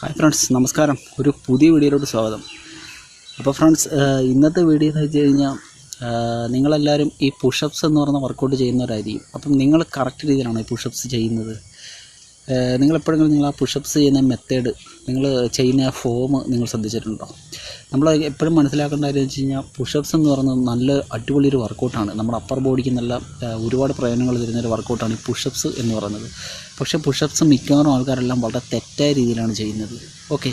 Hi friends നമസ്കാരം. ഒരു പുതിയ വീഡിയോയിലോട്ട് സ്വാഗതം. അപ്പോൾ ഫ്രണ്ട്സ് ഇന്നത്തെ വീഡിയോ എന്ന് വെച്ച് കഴിഞ്ഞാൽ നിങ്ങളെല്ലാവരും ഈ പുഷപ്സ് എന്ന് പറഞ്ഞ വർക്കൗട്ട് ചെയ്യുന്നവരായിരിക്കും. അപ്പം നിങ്ങൾ കറക്റ്റ് രീതിയിലാണോ ഈ പുഷപ്സ് ചെയ്യുന്നത്? നിങ്ങൾ എപ്പോഴെങ്കിലും നിങ്ങൾ ആ പുഷപ്സ് ചെയ്യുന്ന മെത്തേഡ് നിങ്ങൾ ചെയ്യുന്ന ആ ഫോം നിങ്ങൾ ശ്രദ്ധിച്ചിട്ടുണ്ടോ? നമ്മൾ എപ്പോഴും മനസ്സിലാക്കേണ്ട കാര്യം വെച്ച് കഴിഞ്ഞാൽ പുഷപ്സ് എന്ന് പറയുന്നത് നല്ല അടിപൊളി ഒരു വർക്കൗട്ടാണ് നമ്മുടെ അപ്പർ ബോഡിക്ക് നല്ല ഒരുപാട് പ്രയോജനങ്ങൾ തരുന്ന ഒരു വർക്കൗട്ടാണ് ഈ പുഷപ്സ് എന്ന് പറയുന്നത്. പക്ഷേ പുഷപ്സ് മിക്കവാറും ആൾക്കാരെല്ലാം വളരെ തെറ്റായ രീതിയിലാണ് ചെയ്യുന്നത്. ഓക്കെ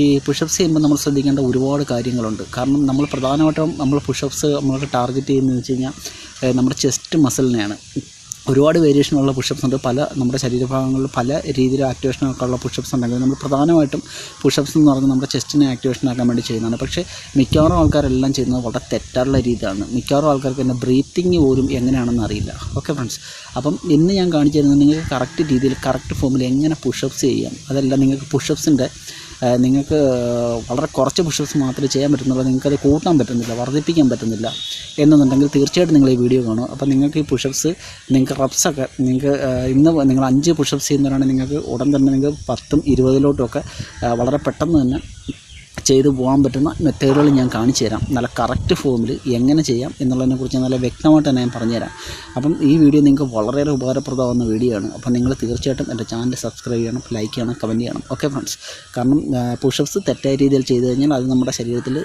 ഈ പുഷപ്സ് ചെയ്യുമ്പോൾ നമ്മൾ ശ്രദ്ധിക്കേണ്ട ഒരുപാട് കാര്യങ്ങളുണ്ട്. കാരണം നമ്മൾ പ്രധാനമായിട്ടും നമ്മൾ പുഷപ്സ് നമ്മൾ ടാർഗറ്റ് ചെയ്യുന്നതെന്ന് വെച്ച് കഴിഞ്ഞാൽ നമ്മുടെ ചെസ്റ്റ് മസിലിനെയാണ് ഒരുപാട് വേരിയേഷനുള്ള പുഷപ്സ് ഉണ്ട്. പല നമ്മുടെ ശരീരഭാഗങ്ങളിൽ പല രീതിയിൽ ആക്ടിവേഷനൊക്കെ ഉള്ള പുഷപ്സ് ഉണ്ടെങ്കിൽ നമ്മൾ പ്രധാനമായിട്ടും പുഷപ്സ് എന്ന് പറഞ്ഞാൽ നമ്മുടെ ചെസ്റ്റിനെ ആക്ടിവേഷൻ ആക്കാൻ വേണ്ടി ചെയ്യുന്നതാണ്. പക്ഷേ മിക്കവാറും ആൾക്കാരെല്ലാം ചെയ്യുന്നത് വളരെ തെറ്റായിട്ടുള്ള രീതിയാണ്. മിക്കവാറും ആൾക്കാർക്ക് തന്നെ ബ്രീത്തിങ് പോലും എങ്ങനെയാണെന്ന് അറിയില്ല. ഓക്കെ ഫ്രണ്ട്സ് അപ്പം ഇന്ന് ഞാൻ കാണിച്ചു തരുന്നത് നിങ്ങൾക്ക് കറക്റ്റ് രീതിയിൽ കറക്റ്റ് ഫോമിൽ എങ്ങനെ പുഷപ്സ് ചെയ്യാം. അതല്ല നിങ്ങൾക്ക് പുഷപ്സിന്റെ നിങ്ങൾക്ക് വളരെ കുറച്ച് പുഷപ്സ് മാത്രമേ ചെയ്യാൻ പറ്റുന്നുള്ളൂ. നിങ്ങൾക്കത് കൂട്ടാൻ പറ്റുന്നില്ല വർദ്ധിപ്പിക്കാൻ പറ്റുന്നില്ല എന്നുണ്ടെങ്കിൽ തീർച്ചയായിട്ടും നിങ്ങൾ ഈ വീഡിയോ കാണും. അപ്പോൾ നിങ്ങൾക്ക് ഈ പുഷപ്സ് നിങ്ങൾക്ക് റബ്സൊക്കെ നിങ്ങൾക്ക് ഇന്ന് നിങ്ങൾ അഞ്ച് പുഷപ്സ് ചെയ്യുന്നവരാണെങ്കിൽ നിങ്ങൾക്ക് ഉടൻ തന്നെ നിങ്ങൾക്ക് പത്തും ഇരുപതിലോട്ടും ഒക്കെ വളരെ പെട്ടെന്ന് തന്നെ ചെയ്തു പോകാൻ പറ്റുന്ന മെത്തേഡുകൾ ഞാൻ കാണിച്ചു തരാം. നല്ല കറക്റ്റ് ഫോമിൽ എങ്ങനെ ചെയ്യാം എന്നുള്ളതിനെക്കുറിച്ച് നല്ല വ്യക്തമായിട്ട് തന്നെ ഞാൻ പറഞ്ഞുതരാം അപ്പം ഈ വീഡിയോ നിങ്ങൾക്ക് വളരെയേറെ ഉപകാരപ്രദമാകുന്ന വീഡിയോ ആണ്. അപ്പം നിങ്ങൾ തീർച്ചയായിട്ടും എന്റെ ചാനൽ സബ്സ്ക്രൈബ് ചെയ്യണം ലൈക്ക് ചെയ്യണം കമന്റ് ചെയ്യണം. Okay friends. കാരണം പുഷപ്സ് തെറ്റായ രീതിയിൽ ചെയ്തു കഴിഞ്ഞാൽ അത് നമ്മുടെ ശരീരത്തിൽ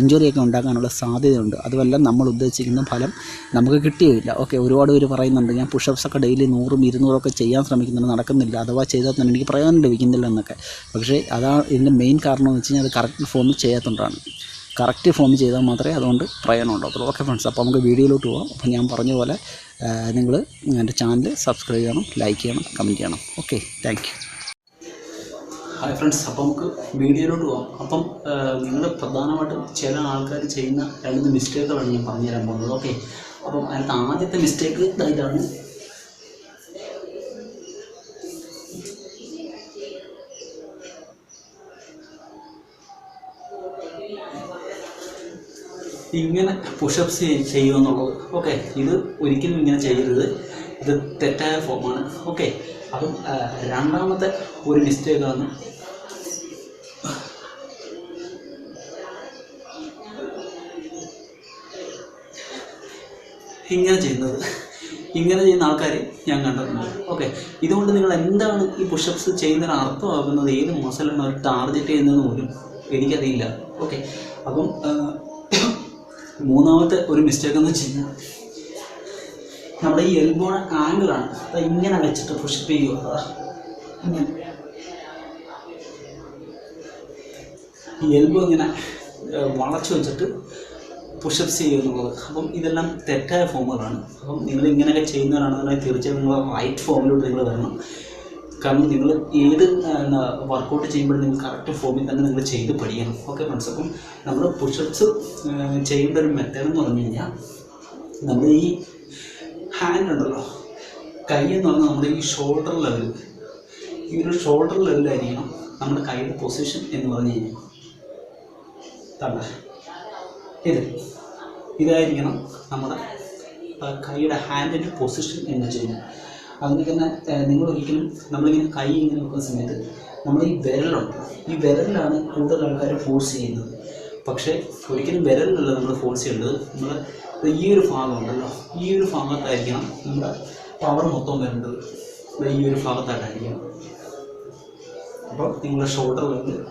ഇഞ്ചുറിയൊക്കെ ഉണ്ടാക്കാനുള്ള സാധ്യതയുണ്ട്. അതുമല്ല നമ്മൾ ഉദ്ദേശിക്കുന്ന ഫലം നമുക്ക് കിട്ടിയില്ല. ഓക്കെ ഒരുപാട് പേര് പറയുന്നുണ്ട് ഞാൻ പുഷപ്സൊക്കെ ഡെയിലി നൂറും ഇരുന്നൂറും ഒക്കെ ചെയ്യാൻ ശ്രമിക്കുന്നുണ്ട് നടക്കുന്നില്ല. അഥവാ ചെയ്താൽ തന്നെ എനിക്ക് പ്രയോജനം ലഭിക്കുന്നില്ല എന്നൊക്കെ. പക്ഷേ അതാണ് ഇതിന്റെ മെയിൻ കാരണം എന്ന് വെച്ച് കഴിഞ്ഞാൽ അത് കറക്റ്റ് ഫോമിൽ ചെയ്യാത്തതുകൊണ്ടാണ് കറക്റ്റ് ഫോം ചെയ്താൽ മാത്രമേ അതുകൊണ്ട് പ്രയോജനം ഉണ്ടാകത്തുള്ളൂ ഓക്കെ ഫ്രണ്ട്സ് അപ്പോൾ നമുക്ക് വീഡിയോയിലോട്ട് പോകാം അപ്പോൾ ഞാൻ പറഞ്ഞ പോലെ നിങ്ങൾ എന്റെ ചാനൽ സബ്സ്ക്രൈബ് ചെയ്യണം ലൈക്ക് ചെയ്യണം കമന്റ് ചെയ്യണം. ഓക്കെ താങ്ക് ഹായ് ഫ്രണ്ട്സ് അപ്പോൾ നമുക്ക് വീഡിയോയിലോട്ട് പോകാം അപ്പം നിങ്ങൾ പ്രധാനമായിട്ടും ചില ആൾക്കാർ ചെയ്യുന്ന രണ്ട് മിസ്റ്റേക്കുകളാണ് ഞാൻ പറഞ്ഞു തരാൻ പോകുന്നത്. ഓക്കെ അപ്പം അതിനകത്ത് ആദ്യത്തെ മിസ്റ്റേക്ക് ഇതാണ് ഇങ്ങനെ പുഷപ്സ് ചെയ്യുക എന്നുള്ളത് ഓക്കെ ഇത് ഒരിക്കലും ഇങ്ങനെ ചെയ്യരുത്. ഇത് തെറ്റായ ഫോമാണ് ഓക്കെ അപ്പം രണ്ടാമത്തെ ഒരു മിസ്റ്റേക്ക് മിസ്റ്റേക്കാണ് ഇങ്ങനെ ചെയ്യുന്നത്. ഇങ്ങനെ ചെയ്യുന്ന ആൾക്കാർ ഞാൻ കണ്ടിട്ടുണ്ട്. ഓക്കെ ഇതുകൊണ്ട് നിങ്ങൾ എന്താണ് ഈ പുഷപ്സ് ചെയ്യുന്നതിന് അർത്ഥമാകുന്നത്? ഏത് മസിലാണ് അവർ ടാർഗറ്റ് ചെയ്യുന്നതെന്ന് പോലും. എനിക്കറിയില്ല. ഓക്കെ അപ്പം മൂന്നാമത്തെ ഒരു മിസ്റ്റേക്ക് എന്ന് വെച്ച് കഴിഞ്ഞാൽ നമ്മുടെ ഈ എൽബോണ ആംഗിളാണ് അത് ഇങ്ങനെ വെച്ചിട്ട് പുഷപ്പ് ചെയ്യുക. ഈ എൽബോ ഇങ്ങനെ വളച്ച് വെച്ചിട്ട് പുഷപ്സ് ചെയ്യുക എന്നുള്ളത്. അപ്പം ഇതെല്ലാം തെറ്റായ ഫോമുകളാണ് അപ്പം നിങ്ങൾ ഇങ്ങനെയൊക്കെ ചെയ്യുന്നവരാണെന്നുണ്ടെങ്കിൽ തീർച്ചയായും നിങ്ങൾ റൈറ്റ് ഫോമിലോട്ട് നിങ്ങൾ വരണം. കാരണം നിങ്ങൾ ഏത് വർക്കൗട്ട് ചെയ്യുമ്പോഴും നിങ്ങൾ കറക്റ്റ് ഫോമിൽ തന്നെ നിങ്ങൾ ചെയ്ത് പഠിക്കണം. ഓക്കെ അപ്പം നമ്മൾ പുഷപ്സ് ചെയ്യേണ്ട ഒരു മെത്തേഡ് എന്ന് പറഞ്ഞു കഴിഞ്ഞാൽ നമ്മൾ ഈ ഹാൻഡ് ഉണ്ടല്ലോ കൈ എന്ന് പറഞ്ഞാൽ നമ്മുടെ ഈ ഷോൾഡർ ലെവൽ ഈ ഒരു ഷോൾഡർ ലെവലായിരിക്കണം നമ്മുടെ കൈയുടെ പൊസിഷൻ എന്ന് പറഞ്ഞു കഴിഞ്ഞാൽ തണ്ട ഇത് ഇതായിരിക്കണം നമ്മുടെ കൈയുടെ ഹാൻഡിന്റെ പൊസിഷൻ എന്ന് വെച്ച് കഴിഞ്ഞാൽ അതിന് തന്നെ നിങ്ങൾ ഒരിക്കലും നമ്മളിങ്ങനെ കൈ ഇങ്ങനെ വെക്കുന്ന സമയത്ത് നമ്മൾ ഈ വിരലുണ്ട് ഈ വിരലിലാണ് കൂടുതൽ ആൾക്കാർ ഫോഴ്സ് ചെയ്യുന്നത്. പക്ഷേ ഒരിക്കലും വിരലിലല്ല നമ്മൾ ഫോഴ്സ് ചെയ്യേണ്ടത്. നമ്മൾ ഈ ഒരു ഭാഗമുണ്ടല്ലോ ഈ ഒരു ഭാഗത്തായിരിക്കണം നമ്മുടെ പവർ മൊത്തം വരേണ്ടത്. ഈ ഒരു ഭാഗത്തായിട്ടായിരിക്കണം. അപ്പോൾ നിങ്ങളുടെ ഷോൾഡർ വരുന്നത്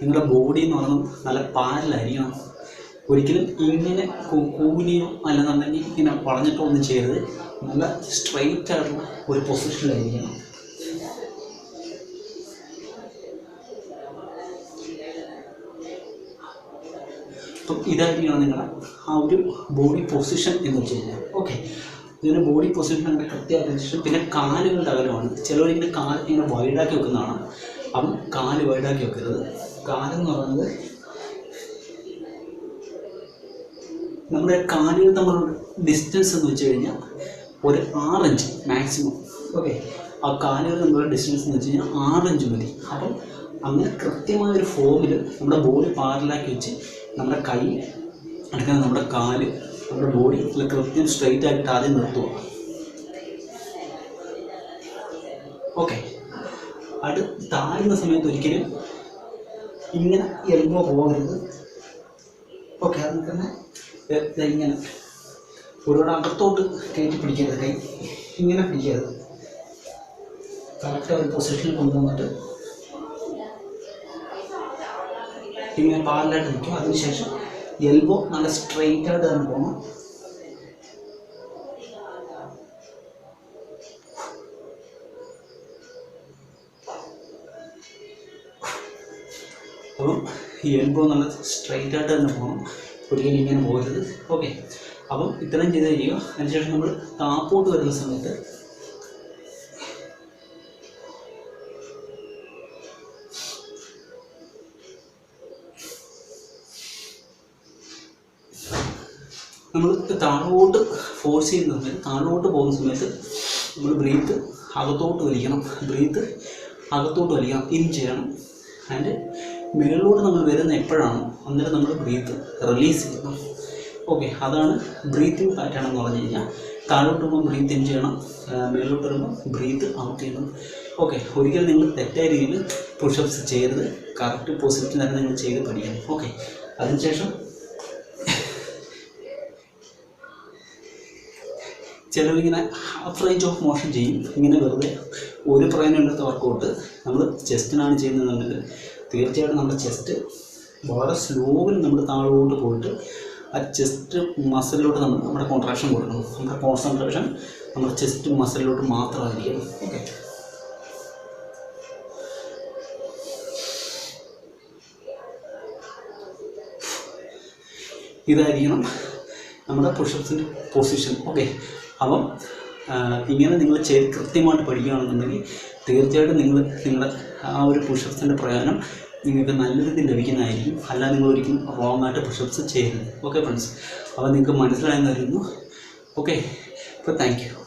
നിങ്ങളുടെ ബോഡി എന്ന് പറയുന്നത് നല്ല പാരലായിരിക്കണം. ഒരിക്കലും ഇങ്ങനെ കൂനിയോ അല്ലെന്നുണ്ടെങ്കിൽ ഇങ്ങനെ വളഞ്ഞിട്ടോ ഒന്നും ചെയ്യരുത്. നല്ല സ്ട്രെയിറ്റ് ആയിട്ടുള്ള ഒരു പൊസിഷനിലായിരിക്കണം അപ്പം ഇതായിരിക്കണം നിങ്ങളുടെ ആ ഒരു ബോഡി പൊസിഷൻ എന്ന് വെച്ച് കഴിഞ്ഞാൽ. ഓക്കെ ഇതിന്റെ ബോഡി പൊസിഷൻ അങ്ങനെ കൃത്യമായിട്ട് ശേഷം പിന്നെ കാലുകളുടെ അകലമാണ്. ചിലവരിങ്ങനെ കാൽ ഇങ്ങനെ വൈഡാക്കി വെക്കുന്നതാണ്. അപ്പം കാൽ വൈഡാക്കി വെക്കരുത്. കാലെന്ന് പറയുന്നത് നമ്മുടെ കാലുകൾ തമ്മിലുള്ള ഡിസ്റ്റൻസ് എന്ന് വെച്ച് കഴിഞ്ഞാൽ ഒരു ആറിഞ്ച് മാക്സിമം ഓക്കെ ആ കാലുകൾ തമ്മിലുള്ള ഡിസ്റ്റൻസ് എന്ന് വെച്ച് കഴിഞ്ഞാൽ ആറിഞ്ച് മതി. അപ്പം അങ്ങനെ കൃത്യമായ ഒരു ഫോമിൽ നമ്മുടെ ബോഡി പാരലാക്കി വെച്ച് നമ്മുടെ കൈ അല്ലെങ്കിൽ നമ്മുടെ കാൽ നമ്മുടെ ബോഡി കൃത്യം സ്ട്രെയിറ്റ് ആയിട്ട് ആദ്യം നിർത്തുക. ഓക്കെ അടു താഴ്ന്ന സമയത്ത് ഒരിക്കലും ഇങ്ങനെ എൽബോ പോകരുത്. ഓക്കെ അതുകൊണ്ട് തന്നെ ഇങ്ങനെ. ഒരുപാട് അകത്തോട്ട് കയറ്റി പിടിക്കരുത് കൈ ഇങ്ങനെ പിടിക്കരുത്. കറക്റ്റ് ഒരു പൊസിഷനിൽ കൊണ്ടുവന്നിട്ട് ഇങ്ങനെ പാലിലായിട്ട് നിൽക്കും. അതിനുശേഷം എൽബോ നല്ല സ്ട്രെയിറ്റ് ആയിട്ട് തന്നെ പോകണം അപ്പം ഈ എൽബോ നല്ല സ്ട്രെയിറ്റ് ആയിട്ട് തന്നെ പോകണം ഒരിക്കലും ഇങ്ങനെ പോകരുത്. ഓക്കെ അപ്പം ഇത്രയും ചെയ്ത് കഴിയുക. അതിനുശേഷം നമ്മൾ താപ്പോട്ട് വരുന്ന സമയത്ത് നമ്മൾ താഴോട്ട് ഫോഴ്സ് ചെയ്യുന്ന സമയത്ത് താഴോട്ട് പോകുന്ന സമയത്ത് നമ്മൾ ബ്രീത്ത് അകത്തോട്ട് വലിക്കണം. ബ്രീത്ത് അകത്തോട്ട് വലിക്കണം. ഇൻ ചെയ്യണം. ആൻഡ് മുകളിലോട്ട് നമ്മൾ വരുന്ന എപ്പോഴാണ്? അന്നേരം നമ്മൾ ബ്രീത്ത് റിലീസ് ചെയ്യണം ഓക്കെ അതാണ് ബ്രീത്തിങ് പാറ്റേൺ എന്ന് പറഞ്ഞു കഴിഞ്ഞാൽ താഴോട്ട് പോകുമ്പോൾ ബ്രീത്ത് ഇൻ ചെയ്യണം ആ, മുകളിലോട്ട് വരുമ്പോൾ ബ്രീത്ത് ഔട്ട് ചെയ്യണം. ഓക്കെ ഒരിക്കലും നിങ്ങൾ തെറ്റായ രീതിയിൽ പുഷപ്സ് ചെയ്യരുത്. കറക്റ്റ് പോസിറ്റീവ് തന്നെ നിങ്ങൾ ചെയ്ത് പഠിക്കണം. ഓക്കെ അതിനുശേഷം ചിലരിങ്ങനെ ഹാഫ് റേഞ്ച് ഓഫ് മോഷൻ ചെയ്യും. ഇങ്ങനെ വെറുതെ ഒരു പ്രയോജനം എടുത്ത വർക്കൗട്ട് നമ്മൾ ചെസ്റ്റിനാണ് ചെയ്യുന്നതെന്നുണ്ടെങ്കിൽ തീർച്ചയായിട്ടും നമ്മുടെ ചെസ്റ്റ് വളരെ സ്ലോവിൽ നമ്മൾ താഴോട്ട് പോയിട്ട് ആ ചെസ്റ്റ് മസിലിലോട്ട് നമ്മൾ നമ്മുടെ കോൺട്രാക്ഷൻ കൊടുക്കണം. നമ്മുടെ കോൺസെൻട്രേഷൻ നമ്മുടെ ചെസ്റ്റ് മസിലിലോട്ട് മാത്രമായിരിക്കും ഓക്കെ ഇതായിരിക്കണം നമ്മുടെ പുഷപ്സിന്റെ പൊസിഷൻ ഓക്കെ അപ്പം ഇങ്ങനെ നിങ്ങൾ ചെയ്ത് കൃത്യമായിട്ട് പഠിക്കുകയാണെന്നുണ്ടെങ്കിൽ തീർച്ചയായിട്ടും നിങ്ങൾ നിങ്ങളുടെ ആ ഒരു പുഷപ്സിന്റെ പ്രയോജനം നിങ്ങൾക്ക് നല്ല രീതിയിൽ ലഭിക്കുന്നതായിരിക്കും. അല്ലാതെ നിങ്ങൾ ഒരിക്കലും റോങ് ആയിട്ട് പുഷപ്സ് ചെയ്യരുത്. ഓക്കെ ഫ്രണ്ട്സ് അപ്പോൾ നിങ്ങൾക്ക് മനസ്സിലായെന്ന് അറിയുന്നു ഓക്കെ അപ്പോൾ താങ്ക് യു